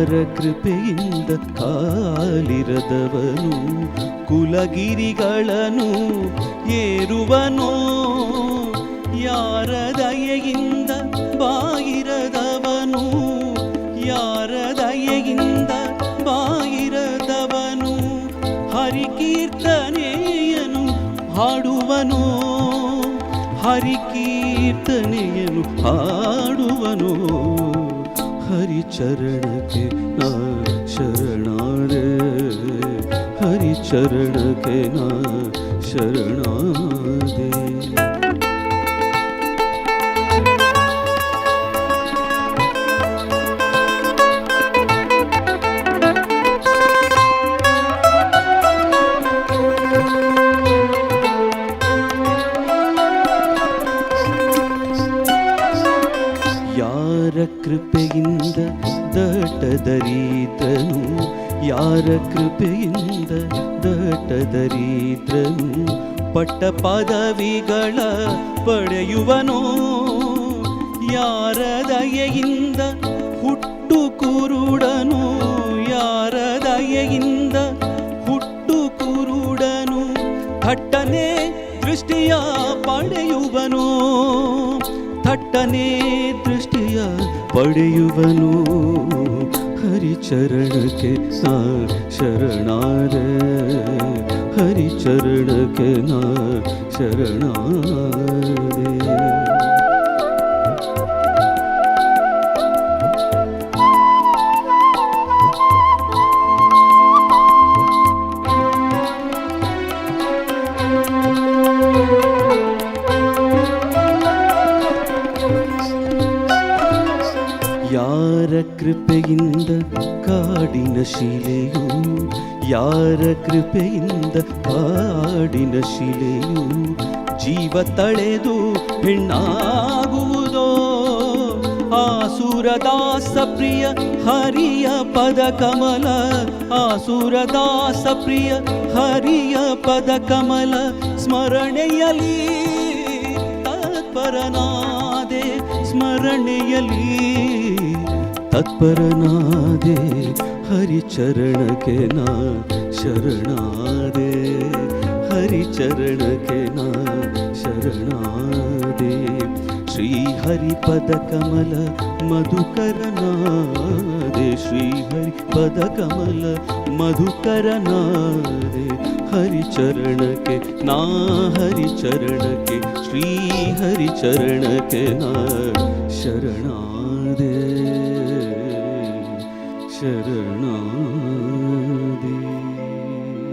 ಯಾರ ಕೃಪೆಯಿಂದ ಕಾಲಿರದವನು, ಕುಲಗಿರಿಗಳನ್ನು ಏರುವನು. ಯಾರ ದಯೆಯಿಂದ ಬಾಯಿರದವನು ಯಾರ ದಯೆಯಿಂದ ಬಾಯಿರದವನು ಹರಿಕೀರ್ತನೆಯನು ಹಾಡುವನು ಹರಿಕೀರ್ತನೆಯನು ಹಾಡುವನು. हरि चरण चरणे न शरणार। हरि चरण के केना शरण ಕೃಪೆಯಿಂದ ದಟದರಿದ್ರನು ಯಾರ ಕೃಪೆಯಿಂದ ದಟದರಿದ್ರನು ಪಟ್ಟ ಪದವಿಗಳ ಪಡೆಯುವನು? ಯಾರ ದಯೆಯಿಂದ ಹುಟ್ಟು ಕುರುಡನು? ಯಾರ ದಯೆಯಿಂದ ಹುಟ್ಟು ಕುರುಡನು? ಥಟ್ಟನೆ ದೃಷ್ಟಿಯ ಪಡೆಯುವನು? ಥಟ್ಟನೆ ದೃಷ್ಟಿಯ ಪಡೆಯುವನು ಹರಿಚರಣಕ್ಕೆ ನಾ ಶರಣಾರೆ ಹರಿಚರಣಕ್ಕೆ ನಾ ಶರಣಾರೆ ಯಾರ ಕೃಪೆಯಿಂದ ಕಾಡಿನ ಶಿಲೆಯು, ಯಾರ ಕೃಪೆಯಿಂದ ಕಾಡಿನ ಶಿಲೆಯು ಜೀವ ತಳೆದು ಹೆಣ್ಣಾಗುವುದೋ? ಆಸುರದಾಸ ಪ್ರಿಯ ಹರಿಯ ಪದ ಕಮಲ, ಆಸುರದಾಸ ಪ್ರಿಯ ಹರಿಯ ಪದ ಕಮಲ ಸ್ಮರಣೆಯಲಿ ತತ್ಪರನಾದೆ ಸ್ಮರಣೆಯಲಿ तत्परनादे हरिचरण के ना शरणादे। हरिचरण के ना शरणादे। कमल मधुकरनादे। कमल मधुकरनादे। हरिचरण के ना हरिचरण के श्री हरिचरण के ना शरणादे। ശരണ